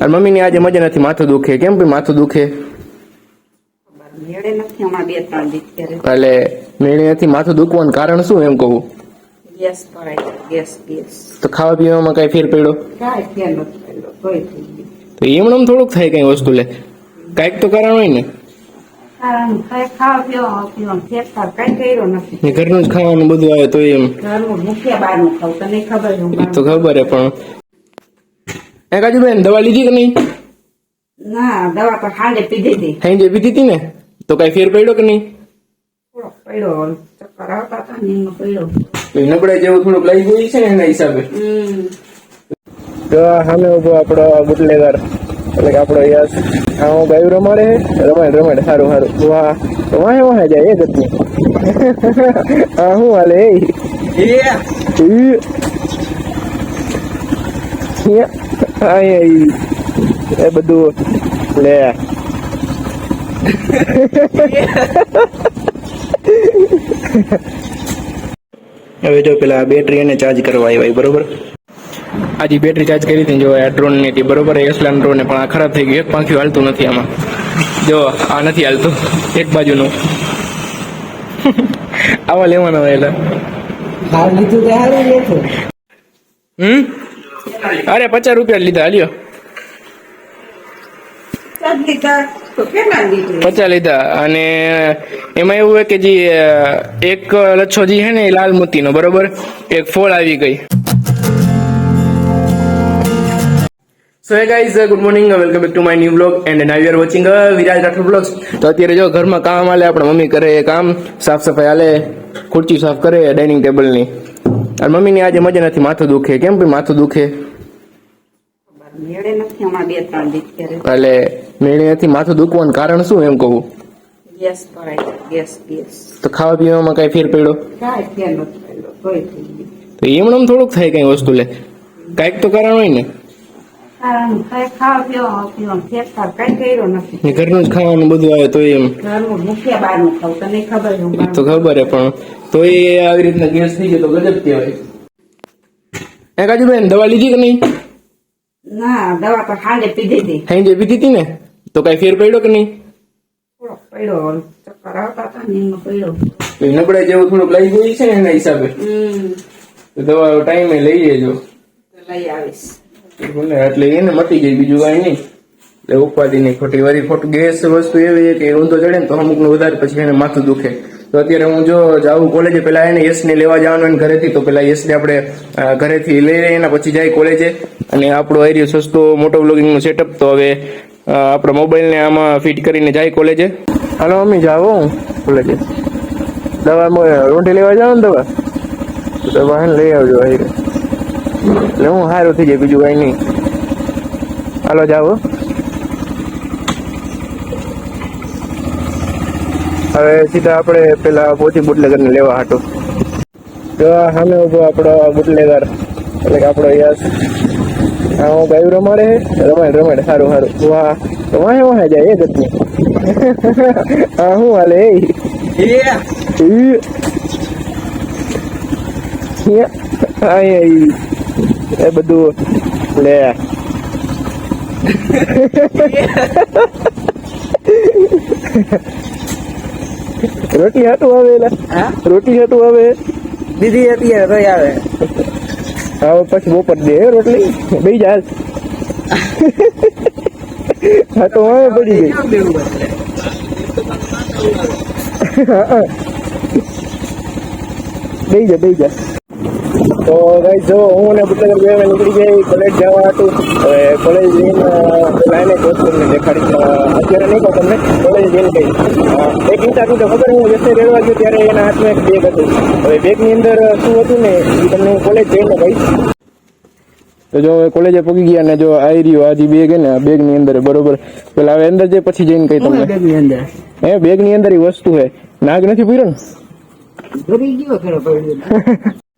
અને મમ્મીની આજે મજા નથી માથું દુખે કેમ ભાઈ માથું દુખે એટલે મેળે નથી માથું દુખવાનું કારણ શું એમ કહું? તો ખાવા પીવામાં કઈ ફેર પડ્યો? તો એમણમ થોડુંક થાય કઈ વસ્તુ લે. કંઈક તો કારણ હોય ને. ઘરનું જ ખાવાનું બધું આવે તો એમ. તો ખબર હે પણ એ કાજુબેન દવા લીધી કે નહીં? ના દવા તો હાંડે પીધી હતી. હાંડે પીધી હતી ને? તો કઈ ફેર પડ્યો કે નહીં? પડ્યો ચક્કર આવતા હતા ને એમાં પડ્યો. નબળાઈ જેવું થોડુંક લઈ ગયું છે ને એના હિસાબે. તો સામે ઊભો આપણો બુટલેગર એટલે કે આપણો યસ હા હું ગાયું રમાડે રમાડ રમાડ સારું સારું વાહ તો વાહે વાહે જાય એ ગતની હા હું હાલે એ. એ બધું લે. હવે જો પેલા બેટરી એને ચાર્જ કરવા આવ્યા બરોબર? આજે બેટરી ચાર્જ કરી હતી જો આ ડ્રોનની હતી બરોબર? એસલાન ડ્રોન પણ આ ખરાબ થઈ ગયું એક પાંખ્યું હાલતું નથી આમાં. જો આ નથી હાલતું એક બાજુનું. આવા લેવાના હોય એટલે. હમ? અરે પચાસ રૂપિયા લીધા હાલ્યો. પચાસ લીધા અને એમાં એવું હોય કે જે એક લચ્છો જે હે ને એ લાલ મોતીનો બરોબર? એક ફોળ આવી ગઈ. So hey guys good morning welcome back to my new blog and now you are watching Viraj Rathod blogs તો અત્યારે જો ઘરમાં કામ હાલે આપણે મમ્મી કરે એ કામ સાફ સફાઈ હાલે ખુરચી સાફ કરે ડાઇનિંગ ટેબલની અને મમ્મીની આજે મજા નથી માથું દુખે. કેમ ભાઈ માથું દુખે? મેળે નથી હમણાં બે ત્રણ દી ત્યારે. એટલે મેળે નથી માથું દુખવાનું કારણ શું એમ કહું? તો ખાવા પીવામાં કઈ ફેર પડ્યો? તો એમણમ થોડુંક થાય કઈ વસ્તુ લે. કાંઈક તો કારણ હોય ને. ઘરનું જ ખાવાનું બધું આવે તો એમ. તો ખબર હે પણ તો એ આવી રીતના ગેસ થઈ ગયો તો ગજબ કહેવાય. એ કાજુબેન દવા લીધી કે નહીં? ના દવા તો હાંડે પીધી હતી. ખાઈ પીધી હતી ને? તો કઈ ફેર પડ્યો કે નહીં? પડ્યો ચક્કર આવતા હતા ને પડ્યો. નબળાઈ જેવું થોડુંક લઈ ગયું છે ને એના હિસાબે. તો દવા ટાઈમે લઈ લેજો. તો લઈ આવીશ. એટલે એને મટી જાય બીજું કઈ નહીં. એટલે ઉપાધિ નહીં ખોટી વારી ખોટું ગેસ વસ્તુ એવી કે ઊંધો ચડે ને તો અમુકનું વધારે પછી એને માથું દુખે. તો અત્યારે હું જો જાઉં કોલેજે, પેલા એને યશ ને લેવા જવાનું હોય ઘરેથી, તો પેલા યશ ને આપણે ઘરેથી લઈ લઈએ એના પછી જાય કોલેજે. અને આપણો એરિયો સસ્તો મોટો બ્લોગિંગનું સેટઅપ તો હવે આપણા મોબાઈલ ને આમાં ફિટ કરીને જાય કોલેજે. હાલો મમ્મી જાઓ હું કોલેજે. દવા રોંઢી લેવા જાવ ને દવા? દવા લઈ આવજો હારે એટલે હું સારું થઈ જાય બીજું કઈ નહીં. હાલો જાઓ હવે સીધા આપણે પેલા પોતી બુટલેગર ને લેવા હાટો. તો સામે ઊભો આપણો બુટલેગર. એટલે કે આપણો યસ હા હું ગાયું રમાડે રમાડ રમાડ. સારું સારું વાહ વાહે વાહે જાય એ ગતની? હા હું હાલે એ? ઈ. એ બધું લે. રોટી હાટું આવે એલા રોટી હાટું આવે દીધી હતી રોઈ આવે. હવે પછી બપોર દે હે રોટલી. બે જાય હા તો હવે પડી ગઈ. બે જા બે જા. તો ભાઈ જો હું ને બુટલેગર બે વાગે નીકળી ગઈ કોલેજ જવા હતું. હવે કોલેજ જઈને લાઈને કોચ દેખાડી અત્યારે નહીં કહું તમને કોલેજ જઈને ગઈ. એક ઇન્ચાર્જ તો ખબર હું જશે રેડવા ગયો ત્યારે એના હાથમાં એક બેગ હતું. હવે બેગની અંદર શું હતું ને એ તમને હું કોલેજ જઈને કહીશ. તો જો કોલેજે પગી ગયા ને જો આવી રહ્યો આજે બેગ હે ને આ બેગની અંદર બરોબર. પેલા હવે અંદર જે પછી જઈને કઈ તમને. અંદર? હે બેગની અંદર એ વસ્તુ હે. નાગ નથી પૂર્યો ને? ગયો ખરો પડ્યો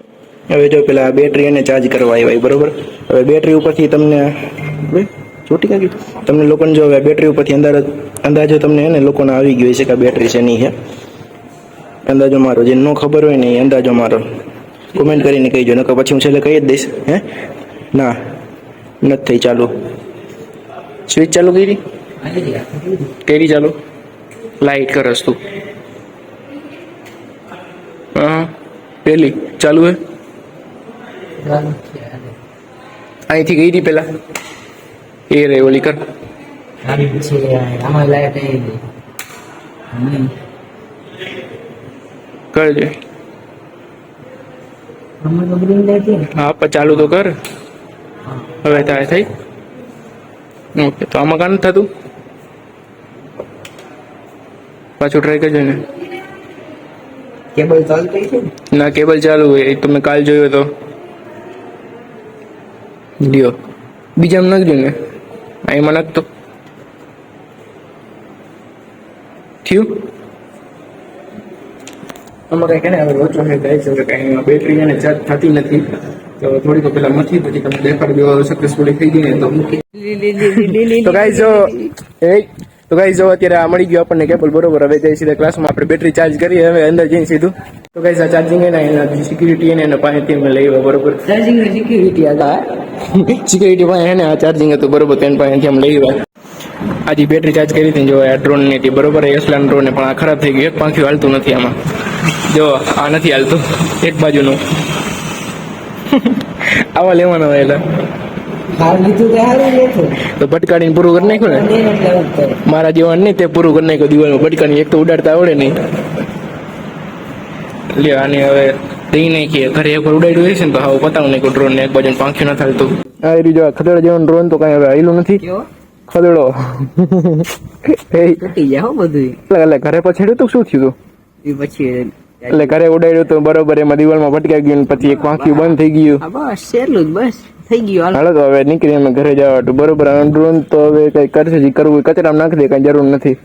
હવે જો પેલા બેટરી એને ચાર્જ કરવા આવ્યા બરોબર? હવે બેટરી ઉપરથી તમને ચોટી કાઢી તમને લોકોને જો હવે બેટરી ઉપરથી અંદાજ, અંદાજો તમને એને લોકોને આવી ગયો છે કે બેટરી છે નહીં હે. અંદાજો મારો, જે ન ખબર હોય ને એ અંદાજો મારો. કોમેન્ટ કરીને કહીજો, નકર પછી હું છેલ્લે કહી જ દઈશ, હે? ના, નથી થઈ ચાલુ. સ્વિચ ચાલુ કરી? કરી ચાલુ? લાઈટ કરસ તું હા, પેલી, ચાલુ હે? અહીંથી ગઈ હતી પેલા એ રે ઓલી કર આમાં લાઈટ આવી ગઈ કરજે આમાં તો ગ્રીન લાઈટ છે હા પણ ચાલુ તો કર હવે થાય થઈ ઓકે તો આમાં કાન થતું પાછું ટ્રાય કરજો ને કેબલ ચાલતી છે ને ના કેબલ ચાલુ હોય એ તમે કાલ જોયો તો લ્યો. બીજામાં નાખજો ને. એમાં નાખતો. થયું? અમારે કે ને હવે ઓછો છે છે કાંઈ બેટરી એને ચાર્જ થતી નથી. તો થોડીક પેલા મથી પછી તમને દેખાડી દેવા સક્સેસફુલી થઈ ગઈ ને તો તો ગાઈઝ જો એ તો ગાઈ જો અત્યારે આ મળી ગયો આપણને કેબલ બરોબર? હવે જઈ સીધા ક્લાસમાં આપણે બેટરી ચાર્જ કરીએ. હવે અંદર જઈને સીધું. તો ગાઈ આ ચાર્જિંગ એના એના સિક્યુરિટી એને એના પાસેથી અમે લઈ બરોબર? ચાર્જિંગ સિક્યુરિટી હતા સિક્યુરિટી પાસે એને આ ચાર્જિંગ હતું બરોબર? તેના પાસેથી અમે લઈ આવ્યા. આજે બેટરી ચાર્જ કરી હતી જો આ ડ્રોનની હતી બરોબર? એસલાન ડ્રોન પણ આ ખરાબ થઈ ગયું. એક પાંખ્યું હાલતું નથી આમાં. જો આ નથી હાલતું. એક બાજુનું. આવા લેવાના હોય એટલે. તો તો ભટકાડીને પૂરું કરી નાખ્યું ને? મારા જીવન નહીં તે પૂરું કરી નાખ્યું દિવાલમાં ભટકાની એક તો ઉડાડતા આવડે નહીં. લ્યો આને હવે દઈ નાખીએ. ઘરે એકવાર ઉડાડ્યું હશે ને તો હાવ પતાવ નાખ્યું ડ્રોન ને એક બાજુ પાંખ્યું ન થાલતું. આ રીતે જો ખદડ જેવો ડ્રોન તો કઈ હવે આવેલું નથી. ખદેડો. ખદડો તૂટી જાય બધું એટલે ઘરે પછેડ્યું તો શું થયું તું? પછી એટલે ઘરે ઉડાડ્યું તો બરોબર એમાં દિવાલમાં ભટકાઈ ગયું ને પછી એક પાંખ્યું બંધ થઈ ગયું. બસ એટલું જ બસ. થઈ ગયું હાલ. તો હવે નીકળી અમે ઘરે જવા હતું બરોબર ડ્રોન તો હવે કઈ કરશે જે. કરવું કચરામાં નાખી દે કઈ જરૂર નથી.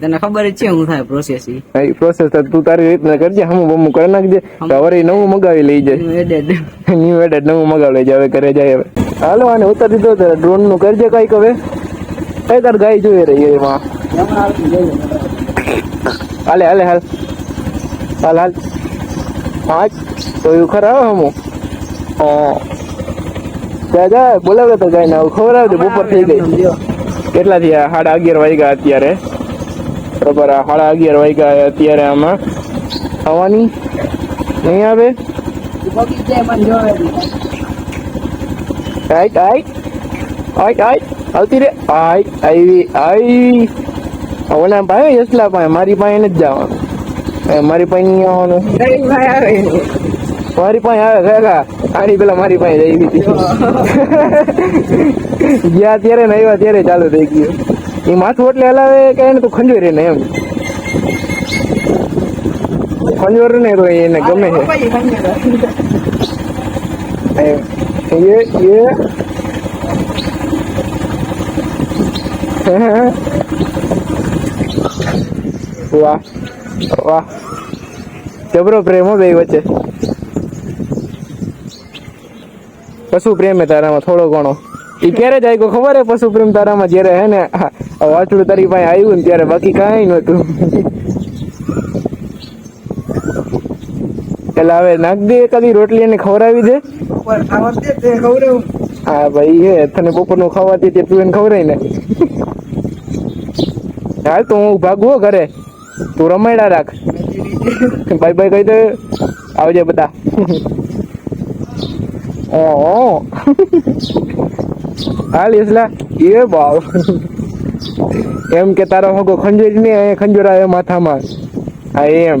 તને ખબર જ છે હું થાય પ્રોસેસ એ પ્રોસેસ તું તારી રીતના કરજે હમ બમું કરી નાખજે. હવે નવું મગાવી લઈ જાય. ન્યુ એડેડ નવું મગાવી લઈ જાય હવે ઘરે જાય હવે. હાલો આને ઉતારી દીધો તો ડ્રોનનું કરજે કંઈક હવે. કઈ તાર ગાય જોઈ રહી એમાં. હાલે હાલે હાલ. હાલ હાલ. પાંચ. તો એવું ખરા હમું? હા. જા જાય બોલાવે તો ગાય ને દે બપોર થઈ ગઈ કેટલા થયા? સાડા અગિયાર વાગ્યા અત્યારે. બરોબર આ સાડા અગિયાર વાગ્યા અત્યારે આમાં. આવવાની નહીં આવે? આઈટ આઈટ આઈટ આઈટ આવતી રે. આઈટ આવી આઈ ઓલા ભાઈ યશલા પાસે મારી પાસે નથી જવાનું. મારી પાસે નહીં આવવાનું. મારી પાસે આવે કાકા આની પેલા મારી પાસે જઈ હતી. ગયા ત્યારે ને આવ્યા ત્યારે ચાલુ થઈ ગયું. એ માથું એટલે હલાવે કે એને તો ખંજોરે ને એમ. ખંજોર ને તો એને ગમે છે. એ એ. વાહ વાહ. જબરો પ્રેમ હો બે વચ્ચે. પશુ પ્રેમ હે તારામાં થોડો ઘણો. એ ક્યારે જાય કો ખબર હે? પશુ પ્રેમ તારામાં જ્યારે હે ને વાછડું તારી પાસે આવ્યું ને ત્યારે બાકી કાંઈ નહોતું. એટલે હવે નાખ દે કદી રોટલી એને ખવડાવી દે. હા ભાઈ હે તને બપોરનું ખાવાતી તે તું એને ખવડાવી ને. હાલ તો હું ભાગવો ઘરે. તું રમાયડા રાખ. બાય બાય કહી દે. આવજે બધા. ઓ હાલ ઇસલા એ બાવ. એમ કે તારો હગો ખંજોર ને ખંજોર આવે માથામાં. હા એમ.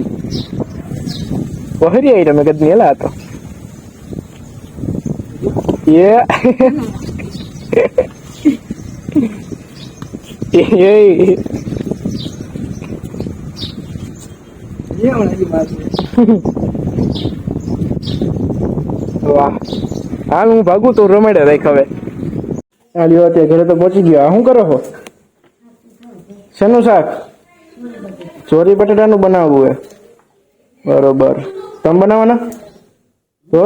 બહરી આવી તમે કદી નેલા હતો એ. એ. વાહ. હાલ હું ભાગું તો રમાડે રાખ હવે. હાલ્યો અત્યારે ઘરે તો પહોંચી ગયો. આ શું કરો છો? શેનું શાક? ચોરી બટાટાનું બનાવવું હે. બરોબર. તમે બનાવવાના? તો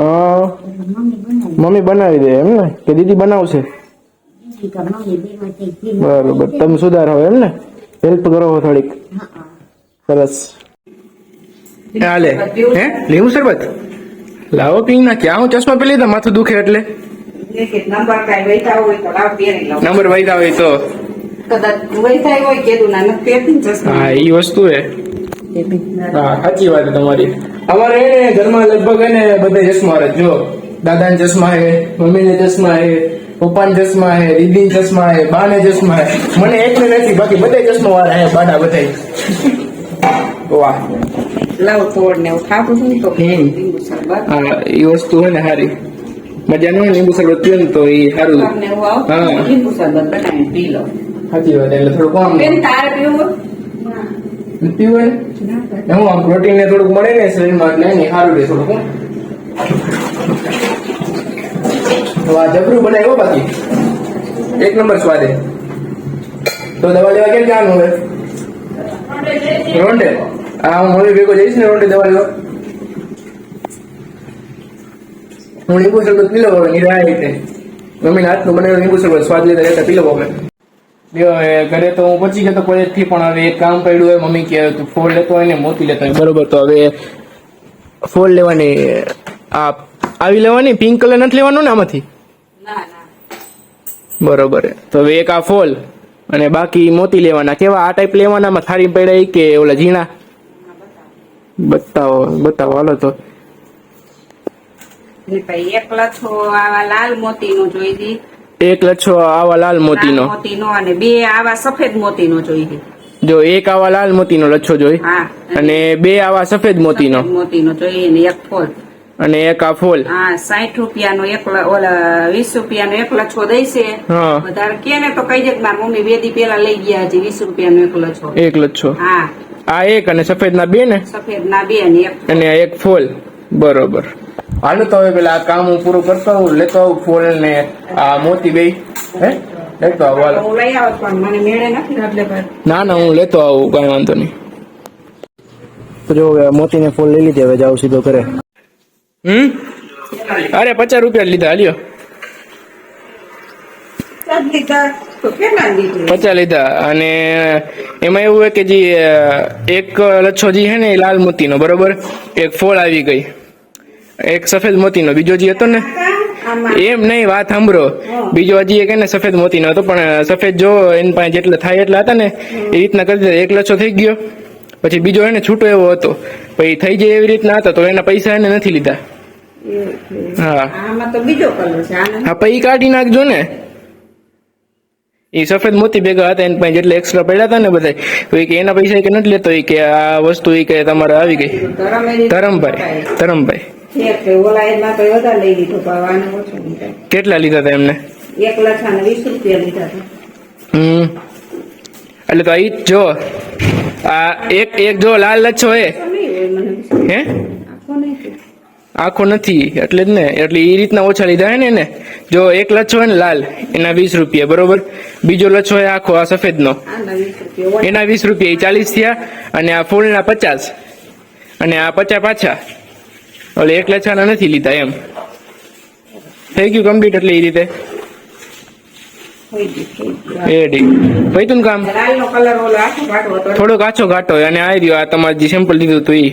હા. મમ્મી બનાવી દે એમ ને? કે દીદી બનાવશે? બરોબર. તમે સુધારો એમ ને? હેલ્પ કરો છો થોડીક. સરસ. ચાલે હે? લેવું શરબત? લાવો પી ના ક્યાં હું ચશ્મા પેલી લીધા? માથું દુખે એટલે. એક એક નંબર વૈતા હોય તો તો. કીધું ના ને ચશ્મા. હા એ વસ્તુ હે હા સાચી વાત છે તમારી. અમારે એને ઘરમાં લગભગ એને બધા ચશ્મા રહે. જો દાદાને ચશ્મા હે મમ્મીને ચશ્મા હે ચશ્મા હે દીદીને ચશ્મા હે ચશ્મા મને એકને નથી બાકી બધા ચશ્મા વાળા હે બાડા બધા વાહ. લાવ તોડ ને તો શરબત હા એ વસ્તુ હોય ને સારી મજા ન હોય લીંબુ શરબત પીએ ને તો એ સારું હા. લીંબુ શરબત બનાવીને પી લો સાચી વાત એટલે થોડુંક આમ બેન તારે પીવું પીવું ને હું આમ પ્રોટીન ને થોડુંક મળે ને શરીરમાં એટલે એને સારું રહે થોડુંક. તો આ જબરું બનાવ્યો બાકી એક નંબર સ્વાદે તો દવા લેવા કેમ જવાનું હવે રોંડે હા હું મમ્મી ભેગો જઈશ ને રોંડે દવા લેવા હું લીંબુ શરબત પી લઉં હવે નિરાય રીતે. મમ્મીના હાથનું બનાવેલું લીંબુ શરબત સ્વાદ લેતા લેતા પી લઉં હવે હવે ઘરે તો હું પહોંચી ગયો તો કોલેજથી પણ હવે એક કામ પડ્યું હોય મમ્મી કે તું ફોન લેતો હોય ને મોતી લેતો હોય. બરોબર તો હવે ફોન લેવાની આ આવી લેવાની પિંક કલર નથી લેવાનો ને આમાંથી? ના ના. બરોબર તો હવે એક આ ફોલ અને બાકી મોતી લેવાના. કેવા આ ટાઈપ લેવાના થાળી પડ્યા કે ઓલા ઝીણા? બતાવો બતાવો હાલો તો. ને એક લચ્છો આવા લાલ મોતીનો જોઈ દી. એક લચ્છો આવા લાલ મોતીનો. મોતીનો અને બે આવા સફેદ મોતીનો જોઈ દી. જો એક આવા લાલ મોતીનો લચ્છો જોઈ. અને બે આવા સફેદ મોતીનો. મોતીનો જોઈએ ને એક ફોલ. અને એક આ ફોલ. હા સાઠ રૂપિયાનો એક ઓલા વીસ રૂપિયાનો એક લચ્છો દઈશે વધારે કે ને તો કઈ દે મારા મમ્મી બે દી પેલા લઈ ગયા છે વીસ રૂપિયાનો એક લચ્છો એક લચ્છો હા. આ એક અને સફેદ ના બે ને? સફેદ ના બે ને એક અને એક ફોલ. બરોબર. હાલો તો હવે પેલા આ કામ હું પૂરું કરતો હું લેતો આવું ફૂલ ને આ મોતી બે હે? લેતો આવું હાલો. હું ના ના હું લેતો આવું કઈ વાંધો નહીં. જો હવે મોતી ને ફૂલ લઈ લીધી હવે જાઉં સીધો ઘરે. હમ? અરે પચાસ રૂપિયા લીધા હાલ્યો. પચાસ લીધા અને એમાં એવું હોય કે જે એક લચ્છો જે છે ને લાલ મોતીનો બરોબર? એક ફોળ આવી ગઈ. એક સફેદ મોતીનો બીજો જે હતો ને? એમ નહીં વાત સાંભળો. બીજો હજી એક ને સફેદ મોતીનો હતો પણ સફેદ જો એની પાસે જેટલા થાય એટલા હતા ને એ રીતના કરી દીધા. એક લચ્છો થઈ ગયો. પછી બીજો એને છૂટો એવો હતો. પછી થઈ જાય એવી રીતના હતા તો એના પૈસા એને નથી લીધા. હા. હા પછી કાઢી નાખજો ને. એ સફેદ મોતી ભેગા હતા એની પાસે જેટલા એક્સ્ટ્રા પડ્યા હતા ને બધા તો એ કે એના પૈસા કે નથી લેતો એ કે આ વસ્તુ એ કે તમારે આવી ગઈ. ધરમભાઈ ધરમભાઈ. કેટલા લીધા હતા એમને? એક લાખ વીસ રૂપિયા લીધા હતા. હમ. એટલે તો આ જો આ એક એક જો લાલ લચ્છો એ હે? આખો નથી એટલે જ ને. એટલે એ રીતના ઓછા લીધા હે ને એને. જો એક લચ્છો હોય ને લાલ એના વીસ રૂપિયા બરોબર? બીજો લચ્છો હોય આખો આ સફેદનો. એના વીસ રૂપિયા એ ચાલીસ થયા અને આ ફૂલના પચાસ. અને આ પચાસ પાછા. એટલે એક છાના નથી લીધા એમ. થઈ ગયું કમ્પ્લીટ એટલે એ રીતે. ભાઈ તું કામ? થોડોક આછો ઘાટો હોય અને આવી રહ્યો આ તમારે જે સેમ્પલ દીધું હતું એ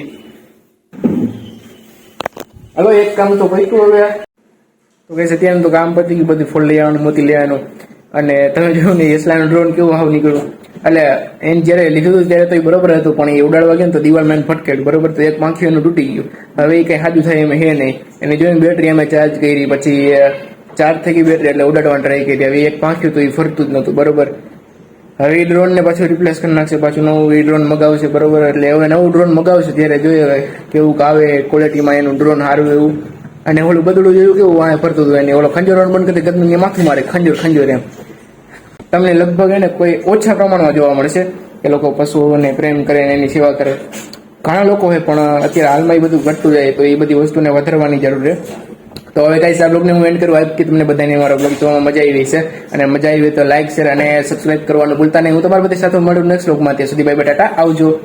હલો એક કામ તો પૈતું હવે. તો કઈ અત્યારે તો કામ પતી ગયું બધું ફોન લઈ આવવાનું મોતી લઈ આવવાનું. અને તમે જોયું ને એસલાનું ડ્રોન કેવું હાવ નીકળ્યું. એટલે એને જ્યારે લીધું હતું ત્યારે તો એ બરોબર હતું, પણ એ ઉડાડવા ગયો ને તો દિવાલ મેન ફટકેટ બરોબર તો એક પાંખી એનું તૂટી ગયું. હવે એ કઈ સાજું થાય એમ હે નહીં. એને જોઈને બેટરી અમે ચાર્જ કરી, પછી ચાર્જ થઈ ગઈ બેટરી એટલે ઉડાડવાની ટ્રાય કરી. હવે એક પાંખ્યું તો એ ફરતું જ નહોતું, બરોબર. હવે એ ડ્રોન ને પાછું રિપ્લેસ કરી નાખશે, પાછું નવું એ ડ્રોન મગાવશે, બરોબર. એટલે હવે નવું ડ્રોન મગાવશે ત્યારે જોઈએ હવે કેવું આવે ક્વોલિટીમાં એનું ડ્રોન સારું એવું. અને ઓલું બદલું જોયું કેવું વાંહે ફરતું હતું એને. ઓલો ખંજોર બંધ કરી ગદનું માથું મારે, ખંજોર ખંજોર એમ. તમને લગભગ એને કોઈ ઓછા પ્રમાણમાં જોવા મળશે. એ લોકો પશુઓને પ્રેમ કરે અને એની સેવા કરે. ઘણા લોકો હોય, પણ અત્યારે હાલમાં એ બધું ઘટતું જાય, તો એ બધી વસ્તુને વધારવાની જરૂર છે. તો હવે કાંઈ સાહેબ લોકોને હું એન્ડ કરું. આપ કે તમને બધાને મારો બ્લોગ જોવામાં મજા આવી છે અને મજા આવી તો લાઈક શેર અને સબસ્ક્રાઇબ કરવાનું ભૂલતા નહીં. હું તમારા બધી સાથે મળું નેક્સ્ટ બ્લોગમાં ત્યાં સુધી બાય બટાટા ટાટા. આવજો.